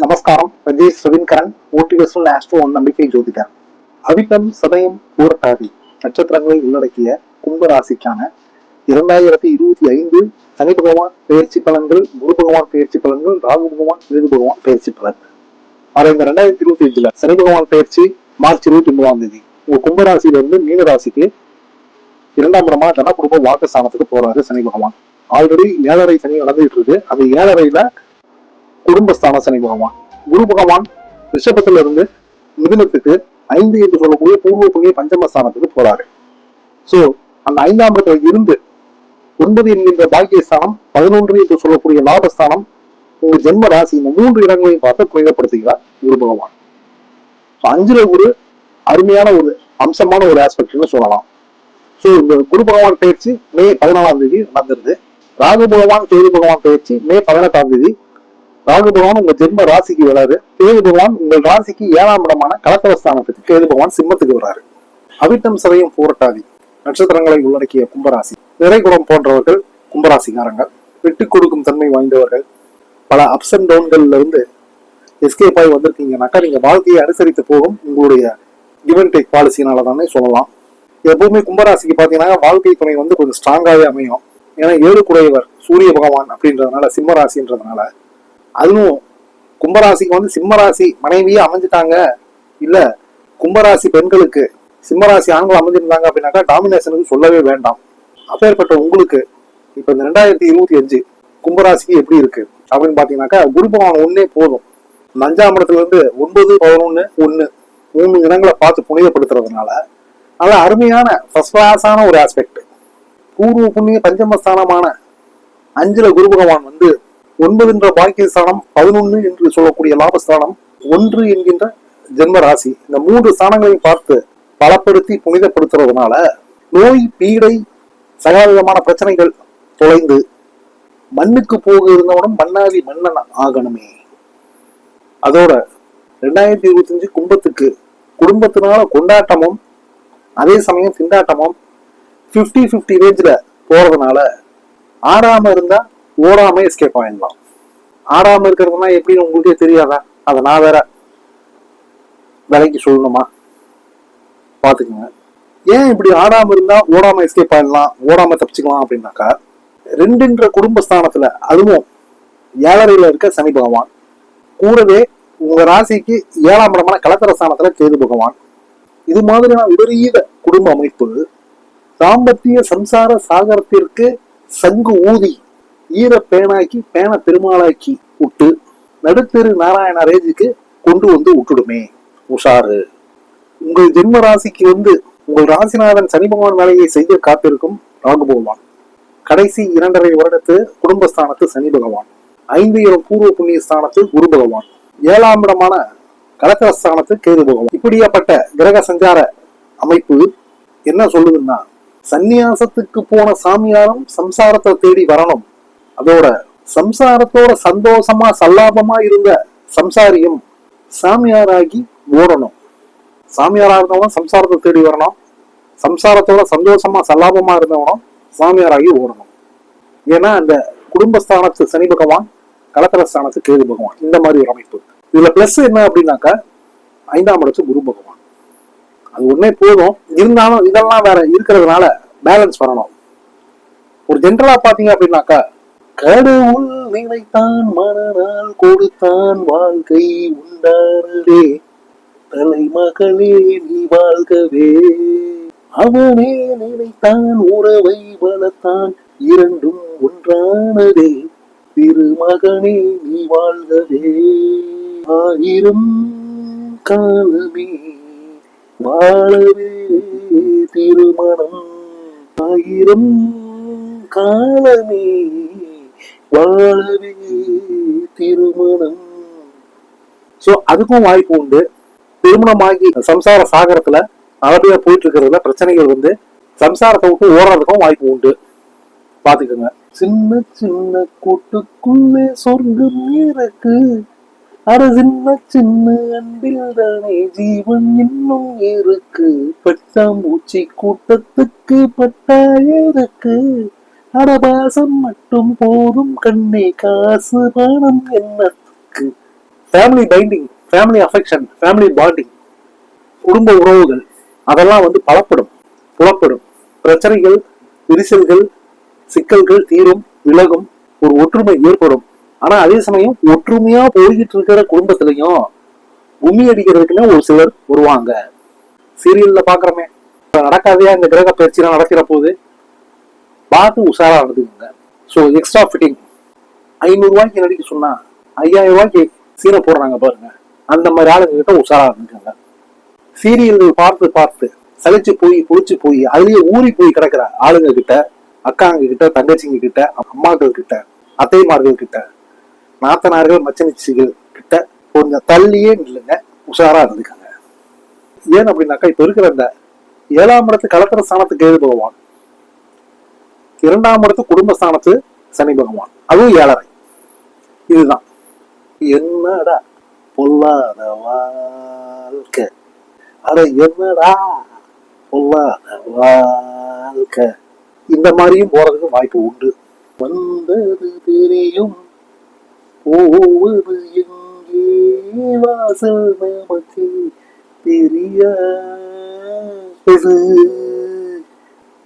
நமஸ்காரம். Rajesh Raveenkaran motivational astro நம்பிக்கை ஜோதிடர். அவிட்டம் சதயம் பூரட்டாதி. நட்சத்திரங்களை உள்ளடக்கிய கும்பராசிக்கான இரண்டாயிரத்தி இருபத்தி ஐந்து சனி பகவான் பயிற்சி பலன்கள் குரு பகவான் பயிற்சி பலன்கள் ராகு பகவான் கேது பகவான் பயிற்சி பலன். ஆனா இந்த ரெண்டாயிரத்தி இருபத்தி அஞ்சுல சனி பகவான் பயிற்சி மார்ச் இருபத்தி ஒன்பதாம் தேதி. உங்க கும்பராசியில மீனராசிக்கு இரண்டாம் ராசிக்கு தன இடமா வாக்கு ஸ்தானத்துக்கு போறாரு சனி பகவான். ஆல்ரெடி ஏழரை சனி நடந்துட்டு இருக்கு. அந்த ஏழரையில குடும்பஸ்தான சனி பகவான். குரு பகவான் ரிஷபத்துல இருந்து மிதுனத்துக்கு ஐந்து என்று சொல்லக்கூடிய பூர்வ புண்ணிய பஞ்சமஸ்தானத்துக்கு போறாரு. சோ அந்த ஐந்தாம் இடத்துல இருந்து ஒன்பது என்கின்ற பாக்கியஸ்தானம் பதினொன்று என்று சொல்லக்கூடிய லாபஸ்தானம் உங்க ஜென்ம ராசி இந்த மூன்று இடங்களையும் பார்த்து புனிதப்படுத்துகிறார் குரு பகவான். அஞ்சுல ஒரு அருமையான ஒரு அம்சமான ஒரு ஆஸ்பெக்ட்னு சொல்லலாம். ஸோ இந்த குரு பகவான் பயிற்சி மே பதினாலாம் தேதி நடந்திருது. ராகு பகவான் தேதி பகவான் பயிற்சி மே பதினெட்டாம் தேதி ராகு பகவான் உங்க ஜென்ம ராசிக்கு வராரு. கேது பகவான் உங்கள் ராசிக்கு ஏழாம் இடமான கலக்கரஸ்தானத்துக்கு கேது பகவான் சிம்மத்துக்கு வராரு. அவிட்டம் சதையும் பூரட்டாதி. நட்சத்திரங்களை உள்ளடக்கிய கும்பராசி. நிறைகுடம் போன்றவர்கள் கும்பராசிக்காரங்க. விட்டு கொடுக்கும் தன்மை வாய்ந்தவர்கள். பல அப்ஸ் அண்ட் டவுன்கள்ல இருந்து எஸ்கேப் ஆகி வந்திருக்கீங்கனாக்கா நீங்க வாழ்க்கையை அனுசரித்து போகும் உங்களுடைய கிவ் அண்ட் டேக் பாலிசினால தானே சொல்லலாம். எப்பவுமே கும்பராசிக்கு பாத்தீங்கன்னா வாழ்க்கை துணை வந்து கொஞ்சம் ஸ்ட்ராங்காவே அமையும். ஏன்னா ஏழு குறையவர் சூரிய பகவான் அப்படின்றதுனால சிம்மராசின்றதுனால அதுவும் கும்பராசிக்கு வந்து சிம்மராசி மனைவியே அமைஞ்சிட்டாங்க. இல்ல கும்பராசி பெண்களுக்கு சிம்மராசி ஆண்கள் அமைஞ்சிருந்தாங்க அப்படின்னாக்கா டாமினேஷனுக்கு சொல்லவே வேண்டாம். அப்பேற்பட்ட உங்களுக்கு இப்ப இந்த ரெண்டாயிரத்தி இருபத்தி அஞ்சு கும்பராசிக்கு எப்படி இருக்கு? அப்படின்னு பாத்தீங்கன்னாக்கா குரு பகவான் ஒன்னே போதும். இந்த அஞ்சாம் இடத்துல இருந்து ஒன்பது பதினொன்னு ஒன்னு மூணு இடங்களை பார்த்து புனிதப்படுத்துறதுனால நல்ல அருமையான ஃபர்ஸ்ட் கிளாஸான ஒரு ஆஸ்பெக்ட் பூர்வ புண்ணிய பஞ்சமஸ்தானமான அஞ்சுல குரு பகவான் வந்து ஒன்பது என்ற பாக்கிய ஸ்தானம் பதினொன்னு என்று சொல்லக்கூடிய லாபஸ்தானம் ஒன்று என்கின்ற ஜென்ம ராசி. இந்த மூன்று ஸ்தானங்களையும் பார்த்து பலப்படுத்தி புனிதப்படுத்துறதுனால நோய் பீடை சகலவிதமான பிரச்சனைகள் தொலைந்து மண்ணுக்கு போக இருந்தவனும் மண்ணாதி மன்னன் ஆகணுமே. அதோட ரெண்டாயிரத்தி இருபத்தி அஞ்சு கும்பத்துக்கு குடும்பத்தினால கொண்டாட்டமும் அதே சமயம் திண்டாட்டமும் 50 50 ரேஞ்சில் போறதுனால ஆறாமல் இருந்தா ஓடாம எஸ்கேப் ஆயிடலாம். ஆடாம இருக்கிறதுனா எப்படின்னு உங்களுக்கே தெரியாதா? அதை நான் வேற விலைக்கு சொல்லணுமா? பாத்துக்கோங்க ஏன் இப்படி ஆடாம இருந்தா ஓடாம எஸ்கேப் ஆயிடலாம் ஓடாம தப்பிச்சுக்கலாம் அப்படின்னாக்கா ரெண்டுன்ற குடும்பஸ்தானத்துல அதுவும் ஏழரையில இருக்க சனி பகவான் கூடவே உங்க ராசிக்கு ஏழாம் இடமான கலத்தர ஸ்தானத்துல கேது பகவான். இது மாதிரியான விபரீத குடும்ப அமைப்பு தாம்பத்திய சம்சார சாகரத்திற்கு சங்கு ஊதி ஈர பேனாக்கி பேன பெருமாளாக்கி விட்டு நடுத்தெரு நாராயண ரேஜுக்கு கொண்டு வந்து விட்டுடுமே உஷாரு. உங்கள் ஜென்ம ராசிக்கு வந்து உங்கள் ராசிநாதன் சனி பகவான் வேலையை செய்ய காத்திருக்கும் ராகு பகவான். கடைசி இரண்டரை வருடத்து குடும்பஸ்தானத்து சனி பகவான். ஐந்து இடம் பூர்வ புண்ணிய ஸ்தானத்து குரு பகவான். ஏழாம் இடமான கலக்கரஸ்தானத்து கேது பகவான். இப்படியாப்பட்ட கிரக சஞ்சார அமைப்பு என்ன சொல்லுதுன்னா சந்நியாசத்துக்கு போன சாமியாரும் சம்சாரத்தை தேடி வரணும். அதோட சம்சாரத்தோட சந்தோஷமா சல்லாபமா இருந்த சம்சாரியும் சாமியாராகி ஓடணும். சாமியாரா இருந்தவனும் சம்சாரத்தை தேடி வரணும். சம்சாரத்தோட சந்தோஷமா சல்லாபமா இருந்தவனும் சாமியாராகி ஓடணும். ஏன்னா அந்த குடும்பஸ்தானத்து சனி பகவான் கலக்கரஸ்தானத்து கேது பகவான் இந்த மாதிரி ஒரு அமைப்பு. இதுல பிளஸ் என்ன அப்படின்னாக்கா ஐந்தாம் இடத்து குரு பகவான். அது உடனே போதும். இருந்தாலும் இதெல்லாம் வேற இருக்கிறதுனால பேலன்ஸ் பண்ணணும். ஒரு ஜென்ரலா பாத்தீங்க அப்படின்னாக்கா கடவுள் நினைத்தான் மனநாள் கொடுத்தான் வாழ்க்கை உண்டானதே. தலைமகளே நீ வாழ்கவே. அவனே நினைத்தான் உறவை வளர்த்தான் இரண்டும் ஒன்றானதே. திருமகனே நீ வாழ்கவே. ஆயிரம் காலமே வாழவே திருமணம். ஆயிரம் காலமே வாழவே திருமணம். சோ அதுக்கும் வாய்ப்பு உண்டு. திருமணமாகி சம்சார சாகரத்துல நல்லபடியா போயிட்டு இருக்கிறதுல பிரச்சனைகள் வந்து சம்சாரத்தை விட்டு ஓடுறதுக்கும் வாய்ப்பு உண்டு. பாத்துக்கோங்க சின்ன சின்ன கூட்டுக்குள்ளே சொர்க்கம் இருக்கு அட சின்ன சின்ன அன்பில் தானே ஜீவன் இன்னும் இருக்கு. பட்டாம்பூச்சி கூட்டத்துக்கு பட்டாயிருக்கு அடபாசம் மட்டும் போதும் கண்ணே காசு பணம் என்னத்துக்கு? Family binding family affection family bonding குடும்ப உறவுகள் அதெல்லாம் வந்து பலப்படும் புலப்படும். பிரச்சனைகள் விரிசல்கள் சிக்கல்கள் தீரும் விலகும் ஒரு ஒற்றுமை ஏற்படும். ஆனா அதே சமயம் ஒற்றுமையா போய்கிட்டு இருக்கிற குடும்பத்திலையும் கும்மி அடிக்கிறதுக்குன்னு ஒரு சிலர் வருவாங்க. சீரியல்ல பாக்குறோமே. நடக்காதே அந்த இந்த கிரக பயிற்சிலாம் நடக்கிற போது பார்த்து உஷாரா நடந்துக்குங்க ஸோ எக்ஸ்ட்ரா ஃபிட்டிங் ஐநூறுரூவாய்க்கு நடிக்க சொன்னா ஐயாயிரம் ரூபாய்க்கு சீனை போடுறாங்க பாருங்க. அந்த மாதிரி ஆளுங்க கிட்ட உஷாரா சீரியல்கள் பார்த்து பார்த்து சலிச்சு போய் புளிச்சு போய் அதுலயே ஊறி போய் கிடக்குற ஆளுங்க கிட்ட அக்காங்க கிட்ட தங்கச்சிங்க கிட்ட அம்மாக்கள் கிட்ட அத்தைமார்கள் கிட்ட நாத்தனார்கள் மச்சனிச்சிகள் கிட்ட கொஞ்சம் தள்ளியே நில்லுங்க உஷாரா இருந்துக்கங்க. ஏன் அப்படின்னாக்கா இப்ப இருக்கிற இந்த ஏழாம் இடத்து கலத்திர ஸ்தானத்துக்கு ஏழு பகவான் இரண்டாம் இடத்து குடும்பஸ்தானத்து சனி பகவான். அதுவும் ஏழரை. இதுதான். என்னடா பொல்லாத வாழ்க்கை? அட என்னடா பொல்லாத வாழ்க்கை? இந்த மாதிரியும் போறதுக்கு வாய்ப்பு உண்டு. வந்தது தெரியும். போவது எங்கே? வாசல் நமக்கு தெரியாது.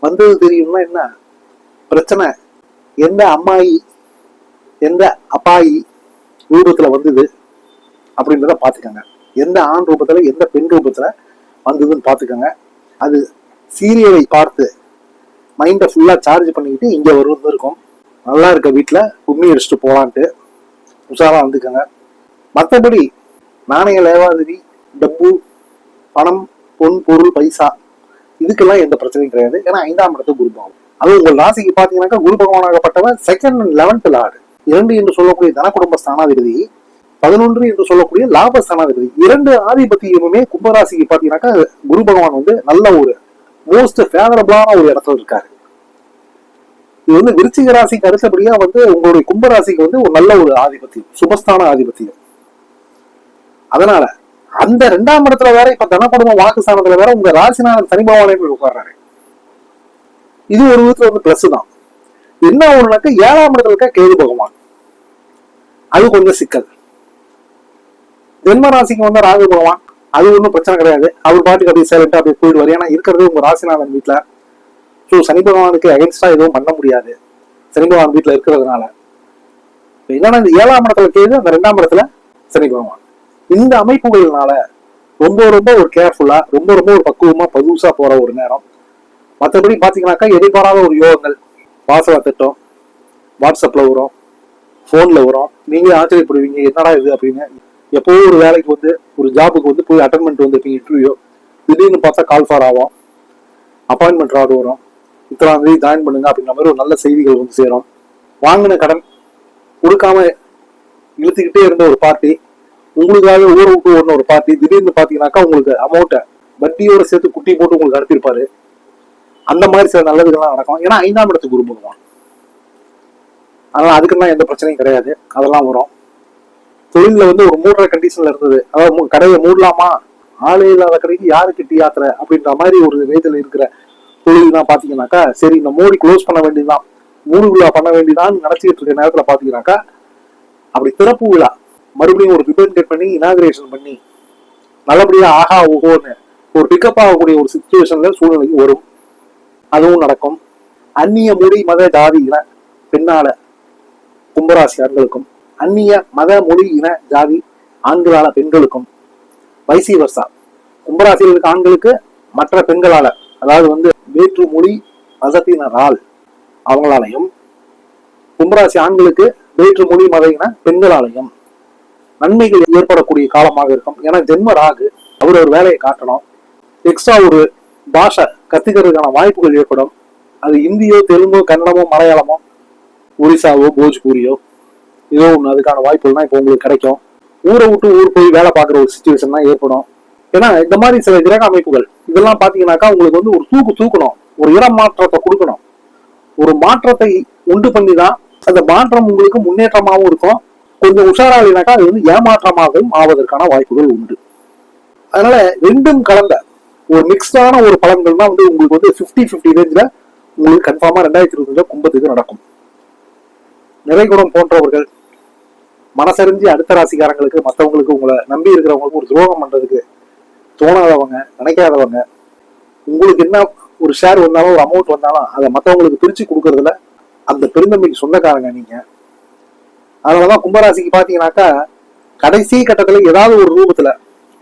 வந்தது தெரியும்னா என்ன? பிரச்சனை எந்த அம்மாயி எந்த அப்பாயி ரூபத்துல வந்தது அப்படின்றத பார்த்துக்கோங்க. எந்த ஆண் ரூபத்துல எந்த பெண் ரூபத்துல வந்ததுன்னு பார்த்துக்கோங்க. அது சீரியலை பார்த்து மைண்டை ஃபுல்லாக சார்ஜ் பண்ணிக்கிட்டு இங்கே வருவது இருக்கும். நல்லா இருக்க வீட்டில் கும்மி அடிச்சுட்டு போகலான்ட்டு உஷாராக வந்துக்கோங்க. மற்றபடி நாணய லேவாதிரி டப்பு பணம் பொன் பொருள் பைசா இதுக்கெல்லாம் எந்த பிரச்சனையும் கிடையாது. ஏன்னா ஐந்தாம் இடத்து குரு அது உங்கள் ராசிக்கு பாத்தீங்கன்னாக்கா குரு பகவானாகப்பட்டவன் செகண்ட் அண்ட் லெவன்த் லார்டு இரண்டு என்று சொல்லக்கூடிய தன குடும்ப ஸ்தானாதிபதி பதினொன்று என்று சொல்லக்கூடிய லாப ஸ்தானாதிபதி இரண்டு ஆதிபத்தியமுமே கும்பராசிக்கு பாத்தீங்கன்னாக்கா குரு பகவான் வந்து நல்ல ஒரு மோஸ்ட் ஃபேவரபிளான ஒரு இடத்துல இருக்காரு. இது வந்து விருச்சிக ராசிக்கு அடுத்தபடியா வந்து உங்களுடைய கும்பராசிக்கு வந்து ஒரு நல்ல ஒரு ஆதிபத்தியம் சுபஸ்தான ஆதிபத்தியம். அதனால அந்த ரெண்டாம் இடத்துல வேற இப்ப தனக்குடும்ப வாக்கு ஸ்தானத்துல வேற உங்க ராசிநாதன் சனி பகவானே போய் உட்கார்றாரு. இது ஒரு விதத்துல வந்து பிளஸ் தான். என்ன ஒண்ணுனாக்க ஏழாம் இடத்துல இருக்க கேது பகவான். அது கொஞ்சம் சிக்கல். ஜென்ம ராசிக்கு வந்து ராகு பகவான் அது ஒன்றும் பிரச்சனை கிடையாது. அவர் பாட்டுக்கு அப்படியே சைலண்டா அப்படியே போயிடுவார். ஏன்னா இருக்கிறது உங்க ராசிநாதன் வீட்டுல ஸோ சனி பகவானுக்கு அகைன்ஸ்டா எதுவும் பண்ண முடியாது. சனி பகவான் வீட்டுல இருக்கிறதுனால. என்னன்னா இந்த ஏழாம் இடத்துல கேது அந்த ரெண்டாம் இடத்துல சனி பகவான். இந்த அமைப்புகள்னால ரொம்ப ரொம்ப ஒரு கேர்ஃபுல்லா ரொம்ப ரொம்ப ஒரு பக்குவமா பதுசா போற ஒரு நேரம். மற்றபடி பார்த்தீங்கன்னாக்கா எதிர்பாராத ஒரு யோகங்கள். வாசல திட்டம் வாட்ஸ்அப்ல வரும் ஃபோனில் வரும். நீங்களே ஆச்சரியப்படுவீங்க என்னடா இது அப்படின்னு. எப்போ ஒரு வேலைக்கு வந்து ஒரு ஜாபுக்கு வந்து போய் அட்டன்மெண்ட் வந்துருப்பீங்க இன்டர்வியூ திடீர்னு பார்த்தா கால் ஃபார் ஆகும். அப்பாயின்மெண்ட் ஆர்டர் வரும். இத்தனாம் தேதி ஜாயின் பண்ணுங்க அப்படின்ற மாதிரி ஒரு நல்ல செய்திகள் வந்து சேரும். வாங்கின கடன் கொடுக்காம இழுத்துக்கிட்டே இருந்த ஒரு பார்ட்டி உங்களுக்காக ஊரை விட்டு ஓடின ஒரு பார்ட்டி திடீர்னு பார்த்தீங்கன்னாக்கா உங்களுக்கு அமௌண்ட்டை வட்டியோட சேர்த்து குட்டி போட்டு உங்களுக்கு அனுப்பியிருப்பாரு. அந்த மாதிரி சில நல்லதுகள்லாம் நடக்கும். ஏன்னா ஐந்தாம் இடத்துக்கு குரு பகவான் அதனால அதுக்கெல்லாம் எந்த பிரச்சனையும் கிடையாது. அதெல்லாம் வரும். தொழில வந்து ஒரு மூடுற கண்டிஷன்ல இருந்தது. அதாவது கடையை மூடலாமா? ஆளே இல்லாத கடைக்கு யாருக்கு டீ யாத்திரை அப்படின்ற மாதிரி ஒரு ரேஞ்சில் இருக்கிற தொழில் தான் பாத்தீங்கன்னாக்கா சரி இந்த மூடி க்ளோஸ் பண்ண வேண்டியதுதான். மூடு விழா பண்ண வேண்டியதான்னு நினைச்சிட்டு இருக்க நேரத்துல பாத்தீங்கன்னாக்கா அப்படி திறப்பு விழா. மறுபடியும் ஒரு ரிப்பன் பண்ணி இனாகிரேஷன் பண்ணி நல்லபடியா ஆஹா ஓஹோன்னு ஒரு பிக்கப் ஆகக்கூடிய ஒரு சுச்சுவேஷன்ல சூழ்நிலைக்கு வரும். அதுவும் நடக்கும். அந்நிய மொழி மத ஜாதி இன பெண்ணால கும்பராசி ஆண்களுக்கும் அந்நிய மத மொழி இன ஜாதி ஆண்களால பெண்களுக்கும் வைசி வர்சா கும்பராசியில் இருக்க ஆண்களுக்கு மற்ற பெண்களால அதாவது வந்து வேற்று மொழி மதத்தினரால் அவங்களாலையும் கும்பராசி ஆண்களுக்கு வேற்று மொழி மத இன பெண்களாலையும் நன்மைகள் ஏற்படக்கூடிய காலமாக இருக்கும். ஏன்னா ஜென்ம ராகு அவர் ஒரு வேலையை காட்டணும். எக்ஸ்ட்ரா ஒரு பாஷை கத்துக்கிறதுக்கான வாய்ப்புகள் ஏற்படும். அது இந்தியோ தெலுங்கோ கன்னடமோ மலையாளமோ ஒரிசாவோ போஜ்பூரியோ ஏதோ ஒன்று அதுக்கான வாய்ப்புகள்லாம் இப்போ உங்களுக்கு கிடைக்கும். ஊரை விட்டு ஊர் போய் வேலை பார்க்குற ஒரு சுச்சுவேஷன் தான் ஏற்படும். ஏன்னா இந்த மாதிரி சில கிரக அமைப்புகள் இதெல்லாம் பார்த்தீங்கன்னாக்கா உங்களுக்கு வந்து ஒரு தூக்கு தூக்கணும். ஒரு இடம் மாற்றத்தை கொடுக்கணும். ஒரு மாற்றத்தை உண்டு பண்ணி தான் அந்த மாற்றம் உங்களுக்கு முன்னேற்றமாகவும் இருக்கும். கொஞ்சம் உஷாராலினாக்கா அது வந்து ஏமாற்றமாகவும் ஆவதற்கான வாய்ப்புகள் உண்டு. அதனால ரெண்டும் கலந்த ஒரு மிக்ஸ்டான ஒரு பலன்கள் தான் வந்து உங்களுக்கு வந்து 50 50 ரேஞ்சில் உங்களுக்கு கன்ஃபார்மா ரெண்டாயிரத்தி இருபதுல கும்பத்துக்கு நடக்கும். நிறைகுடம் போன்றவர்கள் மனசறிஞ்சு அடுத்த ராசிக்காரங்களுக்கு மற்றவங்களுக்கு உங்களை நம்பி இருக்கிறவங்களுக்கு ஒரு துரோகம் பண்ணுறதுக்கு தோணாதவங்க நினைக்காதவங்க உங்களுக்கு என்ன ஒரு ஷேர் வந்தாலும் ஒரு அமௌண்ட் வந்தாலும் அதை மற்றவங்களுக்கு பிரித்து கொடுக்கறதுல அந்த பெருந்தன்மைக்கு சொந்தக்காரங்க அதனால தான் கும்பராசிக்கு பார்த்தீங்கன்னாக்கா கடைசி கட்டத்தில் ஏதாவது ஒரு ரூபத்துல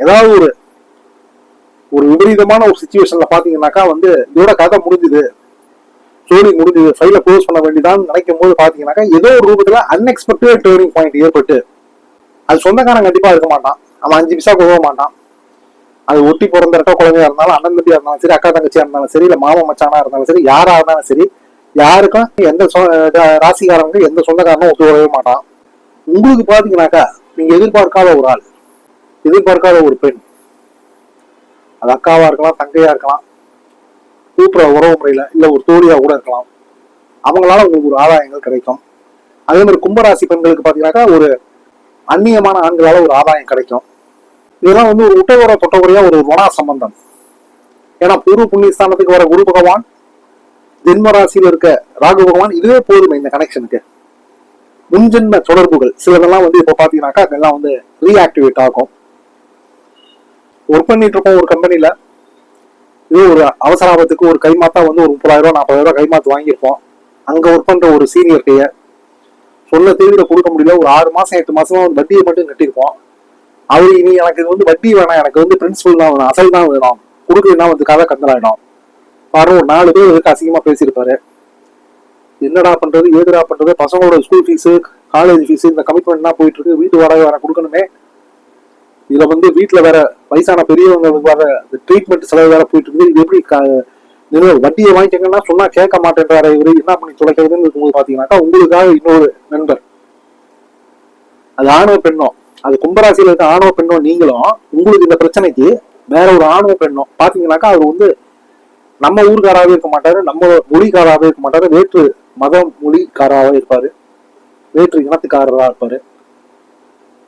ஏதாவது ஒரு ஒரு விபரீதமான ஒரு சுச்சுவேஷன்ல பாத்தீங்கன்னாக்கா வந்து இதோட கதை முடிஞ்சுது. ஸ்டோரி முடிஞ்சது. ஃபைல க்ளோஸ் பண்ண வேண்டியதான்னு நினைக்கும் போது பாத்தீங்கன்னாக்கா ஏதோ ஒரு ரூபத்துல அன்எக்ஸ்பெக்டட் டேர்னிங் பாயிண்ட் ஏற்பட்டு அது சொந்தக்காரன் கண்டிப்பா இருக்க மாட்டான். அவன் அஞ்சு பிசா கொடுக்க மாட்டான். அது ஒட்டி பிறந்த ரெட்ட குழந்தையா இருந்தாலும் அண்ணன் தம்பியா இருந்தாலும் சரி அக்கா தங்கச்சியா இருந்தாலும் சரி இல்ல மாமா மச்சானா இருந்தாலும் சரி யாரா இருந்தாலும் சரி யாருக்கும் எந்த சொ- ராசிக்காரங்க எந்த சொந்தக்காரனும் ஒத்து வரவே மாட்டான். உங்களுக்கு பாத்தீங்கன்னாக்கா நீங்க எதிர்பார்க்காத ஒரு ஆள் எதிர்பார்க்காத ஒரு பெண் அது அக்காவா இருக்கலாம் தங்கையா இருக்கலாம் கூப்பிடுற உறவு முறையில இல்ல ஒரு தோழியா கூட இருக்கலாம். அவங்களால உங்களுக்கு ஒரு ஆதாயங்கள் கிடைக்கும். அதே மாதிரி கும்பராசி பெண்களுக்கு பாத்தீங்கன்னாக்கா ஒரு அந்நியமான ஆண்களால ஒரு ஆதாயம் கிடைக்கும். இதெல்லாம் வந்து ஒரு உட்டவர தொட்டவரையா ஒரு ருணா சம்பந்தம். ஏன்னா பூர்வ புண்ணியஸ்தானத்துக்கு வர குரு பகவான் ஜென்ம ராசியில இருக்க ராகு பகவான் இதுவே போதுமே இந்த கனெக்ஷனுக்கு முன்ஜென்ம தொடர்புகள் சிலதெல்லாம் வந்து இப்ப பாத்தீங்கன்னாக்கா அதெல்லாம் வந்து ரீஆக்டிவேட் ஆகும். ஒர்க் பண்ணிட்டு இருக்கோம் ஒரு கம்பெனியில இது ஒரு அவசர ஆபத்துக்கு ஒரு கைமாத்தா வந்து ஒரு முப்பதாயிரம் ரூபாய் நாற்பதாயிரம் ரூபாய் கைமாத்து வாங்கியிருப்போம். அங்க ஒர்க் பண்ற ஒரு சீனியர் கைய சொன்ன தேதியில கொடுக்க முடியல. ஒரு ஆறு மாசம் எட்டு மாசமா வந்து வட்டியை மட்டும் கட்டியிருப்போம். அவர் இனி எனக்கு இது வந்து வட்டி வேணாம். எனக்கு வந்து பிரின்சிபல் தான் வேணும் அசல் தான் வேணும். கொடுக்கலன்னா வந்து கதை கந்தலாயிடும் பாரு ஒரு நாலு பேர் இதுக்கு அசிங்கமா பேசியிருப்பாரு. என்னடா பண்றது ஏதுடா பண்றது? பசங்களோட ஸ்கூல் ஃபீஸு காலேஜ் ஃபீஸு இந்த கமிட்மெண்ட்லாம் போயிட்டு இருக்கு. வீட்டு வாடகை வேற கொடுக்கணுமே. இதுல வந்து வீட்டுல வேற வயசான பெரியவங்களுக்கு வேற ட்ரீட்மெண்ட் செலவு வேற போயிட்டு இருக்கு இது எப்படி க- வட்டியை வாங்கிட்டீங்கன்னா சொன்னா கேட்க மாட்டேன்றாரு இவரு. என்ன பண்ணி தொலைக்கிறதுன்னு இருக்கும்போது பாத்தீங்கன்னாக்கா உங்களுக்காக இன்னொரு நண்பர். அது ஆணவ பெண்ணோ. அது கும்பராசியில இருக்க ஆணவ பெண்ணோ நீங்களும் உங்களுக்கு இந்த பிரச்சனைக்கு வேற ஒரு ஆணவ பெண்ணோ. பாத்தீங்கன்னாக்கா அவர் வந்து நம்ம ஊர்காராகவே இருக்க மாட்டாரு நம்ம மொழிக்காராகவே இருக்க மாட்டாரு. வேற்று மத மொழிக்காராகவே இருப்பாரு. வேற்று இனத்துக்காரராக இருப்பாரு.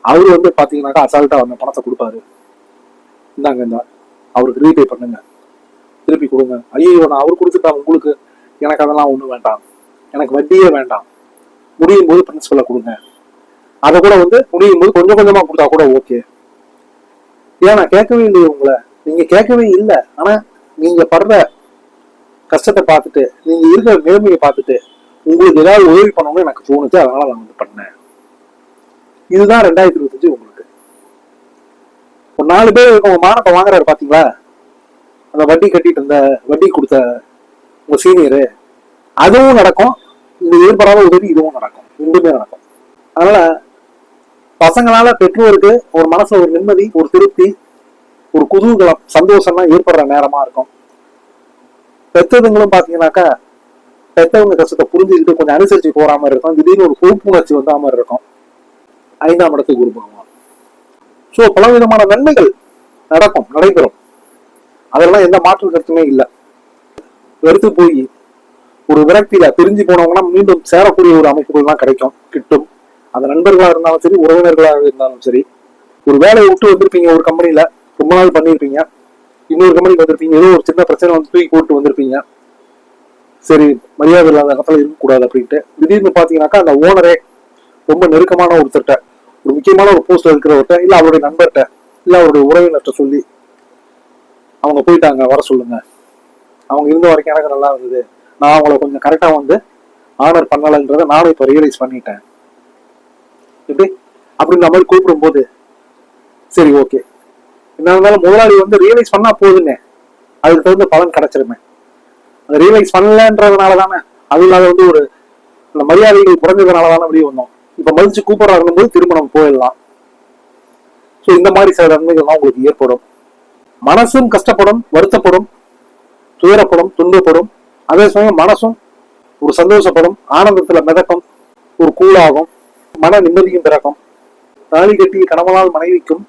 அவரு வந்து பாத்தீங்கன்னாக்கா அசால்ட்டா அந்த பணத்தை கொடுப்பாரு. இந்தாங்க இந்த. அவருக்கு ரீபே பண்ணுங்க. திருப்பி கொடுங்க. ஐயோ நான் அவர் கொடுத்துட்டா உங்களுக்கு எனக்கு அதெல்லாம் ஒன்றும் வேண்டாம். எனக்கு வட்டியே வேண்டாம். முடியும் போது பிரின்சிபலை கொடுங்க. அதை கூட வந்து முடியும் போது கொஞ்சம் கொஞ்சமாக கொடுத்தா கூட ஓகே ஏன் நான் கேட்கவே இல்லையே உங்களை. நீங்கள் கேட்கவே இல்லை. ஆனால் நீங்கள் படுற கஷ்டத்தை பார்த்துட்டு நீங்கள் இருக்கிற நிலைமையை பார்த்துட்டு உங்களுக்கு ஏதாவது உதவி பண்ணணும்னு எனக்கு தோணுச்சு. அதனால நான் வந்து பண்ணேன். இதுதான் ரெண்டாயிரத்தி இருபத்தஞ்சு உங்களுக்கு. ஒரு நாலு பேர் உங்க மானத்தை வாங்குறாரு பாத்தீங்களா? அந்த வட்டி கட்டிட்டு இருந்த வட்டி கொடுத்த உங்க சீனியரு அதுவும் நடக்கும். இந்த எதிர்பாராத உதவி இதுவும் நடக்கும். ரெண்டுமே நடக்கும். அதனால பசங்களால பெற்றோருக்கு ஒரு மனசுல ஒரு நிம்மதி ஒரு திருப்தி ஒரு குதூகலம் சந்தோஷம்லாம் ஏற்படுற நேரமா இருக்கும். பெத்ததுங்களும் பாத்தீங்கன்னாக்கா பெத்தவங்க கஷ்டத்தை புரிஞ்சுக்கிட்டு கொஞ்சம் அனுசரிச்சு போற மாதிரி இருக்கும். திடீர்னு ஒரு பொறுப்புணர்ச்சி வந்த மாதிரி இருக்கும். ஐந்தாம் இடத்துக்கு குரு பகவான். ஸோ பல விதமான நன்மைகள் நடக்கும் நடைபெறும். அதெல்லாம் எந்த மாற்று கருத்துமே இல்லை. வெறுத்து போய் ஒரு விரக்தியில பிரிஞ்சு போனவங்கன்னா மீண்டும் சேரக்கூடிய ஒரு அமைப்புகள் தான் கிடைக்கும் கிட்டும். அந்த நண்பர்களாக இருந்தாலும் சரி உறவினர்களாக இருந்தாலும் சரி. ஒரு வேலையை விட்டு வந்திருப்பீங்க ஒரு கம்பெனியில ரொம்ப நாள் பண்ணியிருப்பீங்க. இன்னொரு கம்பெனிக்கு வந்திருப்பீங்க ஏதோ ஒரு சின்ன பிரச்சனை வந்து தூக்கி போட்டு வந்திருப்பீங்க. சரி மரியாதை இல்லாத இடத்துல இருக்கக்கூடாது அப்படின்ட்டு. திடீர்னு பார்த்தீங்கன்னாக்கா அந்த ஓனரே ரொம்ப நெருக்கமான ஒருத்தர்கிட்ட ஒரு முக்கியமான ஒரு போஸ்ட்ல இருக்கிறவர்கிட்ட இல்ல அவருடைய நண்பர்கிட்ட இல்ல அவருடைய உறவினர்கிட்ட சொல்லி அவங்க போயிட்டாங்க வர சொல்லுங்க. அவங்க இருந்த வரைக்கும் எனக்கு நல்லா இருந்தது. நான் அவங்கள கொஞ்சம் கரெக்டா வந்து ஆனர் பண்ணலைன்றதை நானும் இப்ப ரியலைஸ் பண்ணிட்டேன். எப்படி? அப்படின்ற மாதிரி கூப்பிடும்போது சரி ஓகே என்ன இருந்தாலும் முதலாளி வந்து ரியலைஸ் பண்ணா போதுங்க அதுக்கு தகுந்த பலன் கிடைச்சிருமே. அது ரியலைஸ் பண்ணலன்றதுனால தானே அது இல்லாத வந்து ஒரு மரியாதைகள் குறைஞ்சதுனால தானே வெளியே வந்தோம். இப்ப மதிச்சு கூப்பிடுறாங்க போது திரும்ப நம்ம போயிடலாம். ஸோ இந்த மாதிரி சில நன்மைகள்லாம் உங்களுக்கு ஏற்படும். மனசும் கஷ்டப்படும் வருத்தப்படும் துயரப்படும் துன்பப்படும். அதே சமயம் மனசும் ஒரு சந்தோஷப்படும் ஆனந்தத்துல மிதக்கும் ஒரு கூலாகும் மன நிம்மதியும் பிறக்கும். தாலி கட்டிய கணவனால் மனைவிக்கும்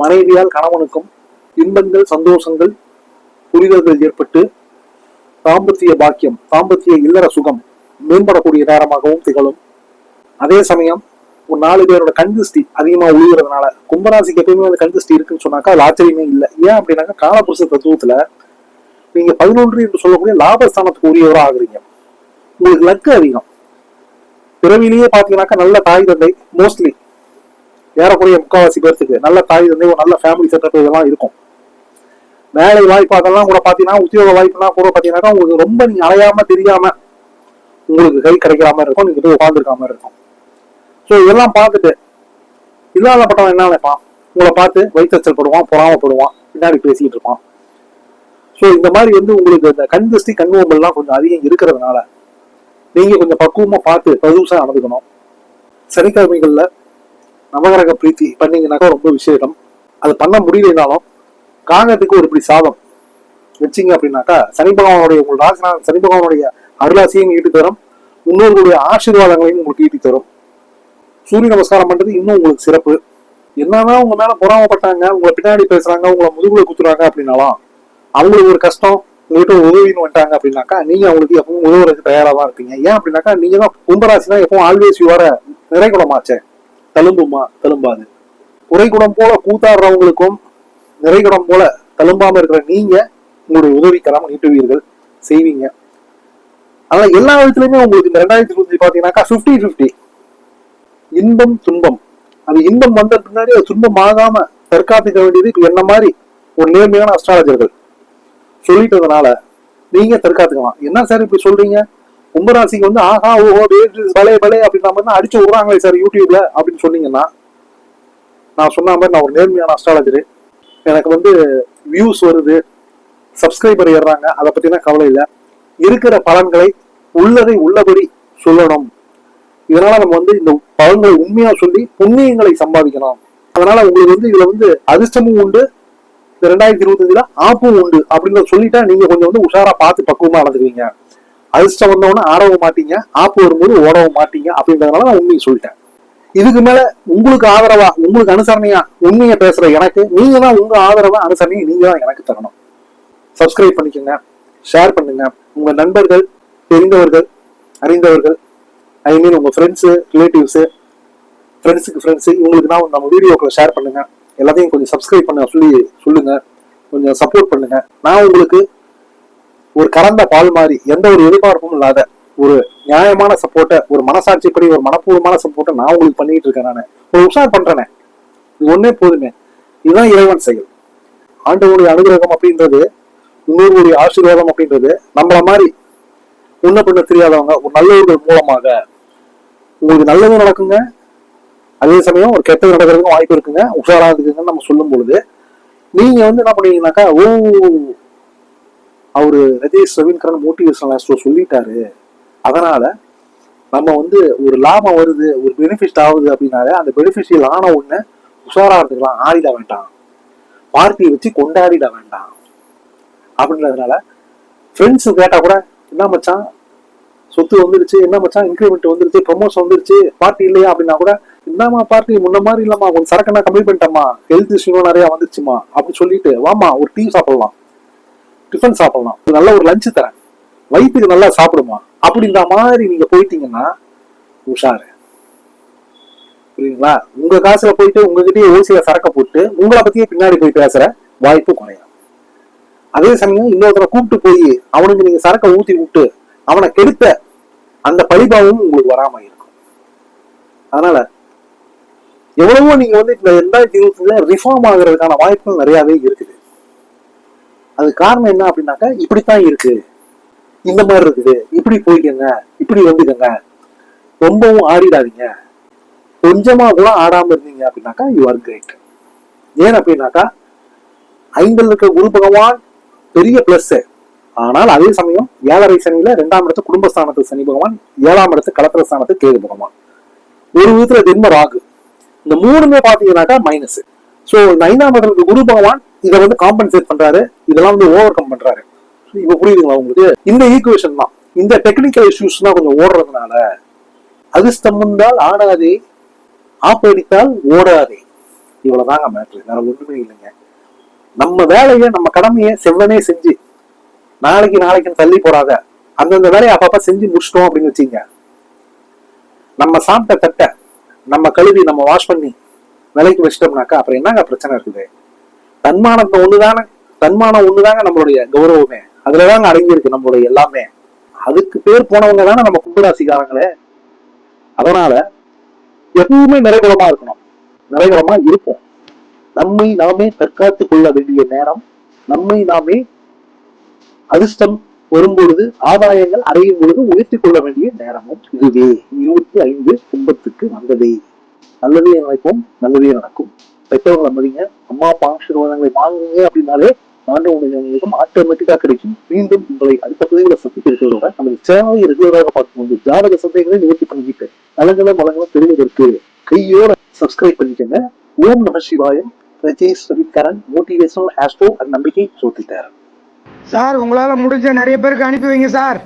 மனைவியால் கணவனுக்கும் இன்பங்கள் சந்தோஷங்கள் புரிதல்கள் ஏற்பட்டு தாம்பத்திய பாக்கியம் தாம்பத்திய இல்லற சுகம் மேம்படக்கூடிய நேரமாகவும் திகழும். அதே சமயம் ஒரு நாலு பேரோட கண்திஷ்டி அதிகமா உழுகிறதுனால கும்பராசிக்கு எப்பயுமே அந்த கண்திஷ்டி இருக்குன்னு சொன்னாக்கா அது ஆச்சரியமே இல்லை. ஏன் அப்படின்னாக்கா காலபுருஷ தத்துவத்துல நீங்க பதினொன்று என்று சொல்லக்கூடிய லாபஸ்தானத்துக்கு உரியவரா ஆகுறீங்க. உங்களுக்கு லக்கு அதிகம். பிறவிலேயே பாத்தீங்கன்னாக்கா நல்ல தாய் தந்தை மோஸ்ட்லி ஏறக்குறைய முக்காவாசி பேர்த்துக்கு நல்ல தாய் தந்தை ஒரு நல்ல ஃபேமிலி செட்டப் இதெல்லாம் இருக்கும். வேலை வாய்ப்பு அதெல்லாம் கூட பாத்தீங்கன்னா உத்தியோக வாய்ப்புனா கூட பாத்தீங்கன்னாக்கா உங்களுக்கு ரொம்ப நீங்க அலையாம தெரியாம உங்களுக்கு கை கிடைக்கிற மாதிரி இருக்கும் நீங்க போய் உட்காந்துருக்க மாதிரி இருக்கும். ஸோ இதெல்லாம் பார்த்துட்டு இல்லாதப்பட்டவன் என்ன நினைப்பான்? உங்களை பார்த்து வயிற்றுச்சல் படுவான் பொறாமப்படுவான் பின்னாடி பேசிட்டு இருப்பான். ஸோ இந்த மாதிரி வந்து உங்களுக்கு இந்த கண் திருஷ்டி கண்ணுவம்பல்லாம் கொஞ்சம் அதிகம் இருக்கிறதுனால நீங்க கொஞ்சம் பக்குவமா பார்த்து பதுசா நடந்துக்கணும். சனிக்கிழமைகள்ல நவகரக பிரீத்தி பண்ணீங்கன்னாக்கா ரொம்ப விசேஷம். அது பண்ண முடியலனாலும் காகத்துக்கு ஒரு இப்படி சாதம் வச்சீங்க அப்படின்னாக்கா சனி பகவானுடைய உங்கள் ராசினா சனி பகவானுடைய அருளாசியும் ஈட்டி தரும் முன்னோர்களுடைய ஆசீர்வாதங்களையும் உங்களுக்கு ஈட்டி தரும் சூரிய நமஸ்காரம் பண்றது இன்னும் உங்களுக்கு சிறப்பு. என்னதான் உங்க மேல பொறாமப்பட்டாங்க உங்களை பின்னாடி பேசுறாங்க உங்களை முதுகுல குத்துறாங்க அப்படின்னாலாம் அவங்களுக்கு ஒரு கஷ்டம் உங்ககிட்ட ஒரு உதவின்னு வந்துட்டாங்க அப்படின்னாக்கா நீங்க அவங்களுக்கு எப்பவும் உதவுறதுக்கு தயாரா தான் இருப்பீங்க. ஏன் அப்படின்னாக்கா நீங்க தான் கும்பராசினா எப்பவும் ஆல்வேஸ் யுவர நிறைகுடமாச்சே தழும்புமா தழும்பாது. குறைகுடம் போல கூத்தாடுறவங்களுக்கும் நிறைகுடம் போல தழும்பாம இருக்கிற நீங்க உங்களுடைய உதவிக்கரம் நீட்டுவீர்கள் செய்வீங்க. ஆனா எல்லா விதத்துலயுமே உங்களுக்கு இந்த ரெண்டாயிரத்தி இருபத்தி பாத்தீங்கன்னாக்கா பிப்டி பிப்டி இன்பம் துன்பம். அது இன்பம் வந்த பின்னாடி அது துன்பம் ஆகாம தற்காத்துக்க வேண்டியது என்ன மாதிரி ஒரு நேர்மையான அஸ்ட்ராலஜர்கள் சொல்லிட்டதுனால நீங்க தற்காத்துக்கலாம். என்ன சார் இப்படி சொல்றீங்க? கும்பராசிக்கு வந்து ஆஹா ஓஹோ பலே பலே அப்படின்ற மாதிரி அடிச்சு விடுறாங்களே சார் யூடியூப்ல அப்படின்னு சொன்னீங்கன்னா நான் சொன்ன மாதிரி நான் ஒரு நேர்மையான அஸ்ட்ராலஜரு எனக்கு வந்து வியூஸ் வருது சப்ஸ்கிரைபர் ஏறுறாங்க அதை பத்தினா கவலை இல்லை. இருக்கிற பலன்களை உள்ளதை உள்ளபடி சொல்லணும். இதனால நம்ம வந்து இந்த பழங்களை உண்மையா சொல்லி புண்ணியங்களை சம்பாதிக்கணும் அதனால உங்களுக்கு வந்து இதுல வந்து அதிர்ஷ்டமும் உண்டு. இந்த ரெண்டாயிரத்தி இருபத்தஞ்சுல ஆப்பும் உண்டு அப்படின்னு சொல்லிட்டா நீங்க கொஞ்சம் வந்து உஷாரா பார்த்து பக்குவமா நடந்துருவீங்க அதிர்ஷ்டம் வந்தவொடனே ஆடவும் மாட்டீங்க. ஆப்பு வரும்போது ஓடவும் மாட்டீங்க அப்படின்றதுனால நான் உண்மையை சொல்லிட்டேன். இதுக்கு மேல உங்களுக்கு ஆதரவா உங்களுக்கு அனுசரணையா உண்மையை பேசுற எனக்கு நீங்க தான் உங்க ஆதரவா அனுசரணையை நீங்க தான் எனக்கு தரணும். சப்ஸ்கிரைப் பண்ணிக்கோங்க ஷேர் பண்ணுங்க. உங்க நண்பர்கள் தெரிந்தவர்கள் அறிந்தவர்கள் ஐ மீன் உங்க ஃப்ரெண்ட்ஸு ரிலேட்டிவ்ஸு ஃப்ரெண்ட்ஸுக்கு ஃப்ரெண்ட்ஸு இவங்களுக்கு தான் நம்ம வீடியோக்களை ஷேர் பண்ணுங்க. எல்லாத்தையும் கொஞ்சம் சப்ஸ்கிரைப் பண்ண சொல்லி சொல்லுங்க. கொஞ்சம் சப்போர்ட் பண்ணுங்க. நான் உங்களுக்கு ஒரு கறந்த பால் மாதிரி எந்த ஒரு எதிர்பார்ப்பும் இல்லாத ஒரு நியாயமான சப்போர்ட்டை ஒரு மனசாட்சிப்படி ஒரு மனப்பூர்வமான சப்போர்ட்டை நான் உங்களுக்கு பண்ணிட்டு இருக்கேன் நான். ஒரு உஷார் பண்றேனே. இது ஒன்னே போதுமே. இதுதான் இறைவன் செயல். ஆண்டவனுடைய அனுகிரகம் அப்படின்றது முன்னோர்களுடைய ஆசீர்வாதம் அப்படின்றது நம்மள மாதிரி முன்ன பண்ண தெரியாதவங்க ஒரு நல்லவர்கள் மூலமாக உங்களுக்கு நல்லதும் நடக்குங்க. அதே சமயம் ஒரு கெட்டது நடக்கிறதுக்கும் வாய்ப்பு இருக்குங்க. உஷாரா இருக்குங்கன்னு நம்ம சொல்லும் பொழுது நீங்க வந்து என்ன பண்ணீங்கன்னாக்கா ஓ அவரு ரஜேஷ் ரவீன்கரன் மோட்டிவேஷனல் ஆஸ்ட்ரோ சொல்லிட்டாரு. அதனால நம்ம வந்து ஒரு லாபம் வருது ஒரு பெனிஃபிட் ஆகுது அப்படின்னாலே அந்த பெனிஃபிஷியல் ஆன உடனே உஷாரா இருந்துக்கலாம் ஆடிட வேண்டாம். பார்ட்டியை வச்சு கொண்டாடிட வேண்டாம். அப்படின்றதுனால ஃப்ரெண்ட்ஸ் கேட்டா கூட என்ன மச்சான் சொத்து வந்துருச்சு என்ன மச்சான் இன்க்ரிமெண்ட் வந்துருச்சு ப்ரொமோஷன் வந்துருச்சு பார்ட்டி இல்லையா அப்படின்னா கூட என்னமா பார்ட்டி முன்ன மாதிரி இல்லம்மா கொஞ்சம் சரக்கு நான் கம்மி பண்ணிட்டேம்மா ஹெல்த் இஷ்யூ நிறைய வந்துருச்சுமா அப்படின்னு சொல்லிட்டு வாமா ஒரு டீ சாப்பிடலாம். டிஃபன் சாப்பிடலாம். நல்ல ஒரு லஞ்சு தரேன். வயிற்றுக்கு நல்லா சாப்பிடுமா? அப்படின்ற மாதிரி நீங்க போயிட்டீங்கன்னா உஷாரு. புரியுங்களா உங்க காசுல போயிட்டு உங்ககிட்டயே ஓசியில சரக்க போட்டு உங்களை பத்தியே பின்னாடி போய் பேசுற வாய்ப்பு குறையும். அதே சமயம் இன்னொருத்தரை கூப்பிட்டு போய் அவனுக்கு நீங்க சரக்க ஊத்தி விட்டு அவனை கெடுத்த அந்த பழிபாவமும் உங்களுக்கு வராம இருக்கும். அதனால எவ்வளவோ நீங்க வந்து இந்த ரெண்டாயிரத்தி இருபத்துல ரிஃபார்ம் ஆகுறதுக்கான வாய்ப்புகள் நிறையவே இருக்குது. அது காரணம் என்ன அப்படின்னாக்கா இப்படித்தான் இருக்கு. இந்த மாதிரி இருக்குது. இப்படி போய்க்கங்க இப்படி வந்துக்கங்க ரொம்பவும் ஆடிடாதீங்க கொஞ்சமா கூட ஆடாம இருந்தீங்க அப்படின்னாக்கா யூ ஆர் கிரேட் ஏன் அப்படின்னாக்கா ஐந்தில் இருக்க குரு பகவான் பெரிய பிளஸ் ஆனால் அதே சமயம் ஏழரை சனியில ரெண்டாம் இடத்து குடும்பஸ்தானத்து சனி பகவான் ஏழாம் இடத்து கலத்திர ஸ்தானத்து கேது பகவான். ஒரு விதத்துல ஜென்ம ராகு. இந்த மூணுமே பாத்தீங்கன்னாக்கா மைனஸ் சோ இந்த ஐந்தாம் இடத்துக்கு குரு பகவான் இதை வந்து காம்பன்சேட் பண்றாரு. இதெல்லாம் வந்து ஓவர் கம் பண்றாரு இப்ப புரியுதுங்களா உங்களுக்கு? இந்த ஈக்குவேஷன் தான். இந்த டெக்னிக்கல் இஷ்யூஸ் தான் கொஞ்சம் ஓடுறதுனால. அதிர்ஷ்டம் வந்தால் ஆடாதே. ஆப்படித்தால் ஓடாதே. இவ்வளவுதாங்க மேட்ரு வேற ஒண்ணுமே இல்லைங்க. நம்ம வேலையை நம்ம கடமையை செவ்வனே செஞ்சு நாளைக்கு நாளைக்குன்னு தள்ளி போடாத. அந்தந்த வேலையை அப்பப்ப செஞ்சு முடிச்சிட்டோம் அப்படின்னு வச்சுங்க. நம்ம சாப்பிட்ட தட்டை நம்ம கழுவி நம்ம வாஷ் பண்ணி விலைக்கு வச்சிட்டோம்னாக்கா அப்புறம் என்னங்க பிரச்சனை இருக்குது? தன்மானத்தை ஒண்ணுதானே? தன்மானம் ஒண்ணுதாங்க நம்மளுடைய கௌரவமே. அதுலதாங்க அடங்கியிருக்கு நம்மளுடைய எல்லாமே. அதுக்கு பேர் போனவங்க தானே நம்ம கும்பராசிக்காரங்களே. அதனால எப்பவுமே நிறைகுலமா இருக்கணும். நிறைகுலமா இருப்போம். நம்மை நாமே தற்காத்துக் கொள்ள வேண்டிய நேரம் நம்மை நாமே அதிர்ஷ்டம் வரும்பொழுது ஆதாயங்கள் அடையும் பொழுது உயர்த்திக் கொள்ள வேண்டிய நேரமும் இதுவே. இருபத்தி ஐந்து கும்பத்துக்கு வந்ததே. நல்லதே நினைப்போம் நல்லதே நடக்கும். பெற்றவர்கள் மதிங்க அம்மா அப்பா ஆசீர்வாதங்களை வாங்குங்க அப்படின்னாலே ஆண்டவனுக்கு ஆட்டோமேட்டிக்கா கிடைக்கும். மீண்டும் உங்களை அடுத்த பதிவுகளை சந்திக்கிறதோட நமது சேனலை ரெகுலராக பார்க்கும்போது ஜாதக சந்தைகளை நிவர்த்தி பண்ணிக்கிட்டு நலங்களும் வளங்களும் தெரிவதற்கு கையோட சப்ஸ்கிரைப் பண்ணிக்கங்க. ஓம் நம Sivayam. Rajesh Ravikaran motivational astro and நம்பிக்கை சோதித்தார். சார் உங்களால் முடிஞ்ச நிறைய பேருக்கு அனுப்பி வைங்க சார்.